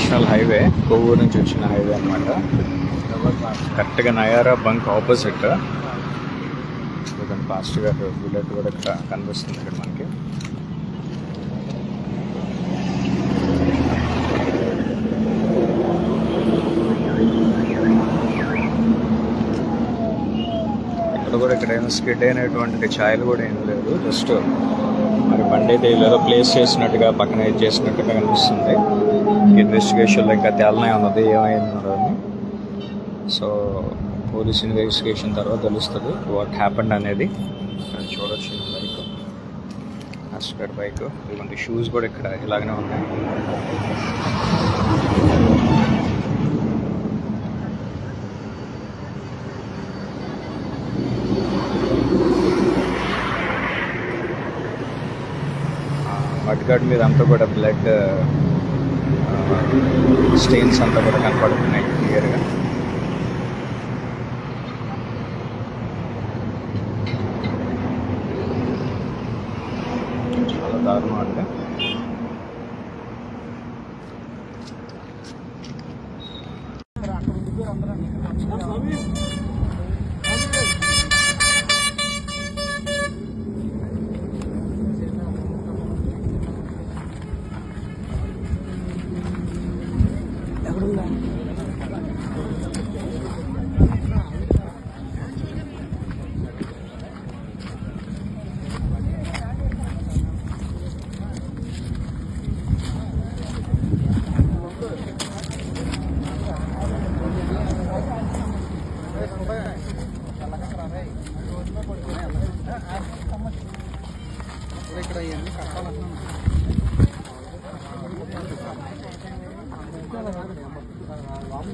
National highway Kovvur నుంచి వచ్చిన highway అనమాట కరెక్ట్గా నయారా బంక్ ఆపోజిట్. ఫాస్ట్గా బుల్లెట్ కూడా ఇక్కడ కనిపిస్తుంది ఇక్కడ మనకి. ఇక్కడ కూడా ఇక్కడ ఏమో స్కిడ్ అయినటువంటి ఛాయలు కూడా ఏం లేదు. జస్ట్ మరి బండి అయితే ఏదో ప్లేస్ చేసినట్టుగా పక్కన ఇది చేసినట్టుగా కనిపిస్తుంది. ఇన్వెస్టిగేషన్లో ఇంకా తేలనే ఉన్నది ఏమైందో అని సో పోలీస్ ఇన్వెస్టిగేషన్ తర్వాత తెలుస్తుంది వాట్ హ్యాపెండ్ అనేది. ఇక్కడ చూడొచ్చు బైక్ అస్కర్ బైక్ ఇటువంటి షూస్ కూడా ఇక్కడ ఇలాగనే ఉన్నాయి. అటుకాడు మీద అంతా కూడా బ్లడ్ స్టెయిన్స్ అంతా కూడా కనపడుతున్నాయి క్లియర్గా చాలా దారుణంగా అక్కడ ఉండిపోయారు అందరూ ఇక్కడ ఇవన్నీ కట్టాలన్నా bóng.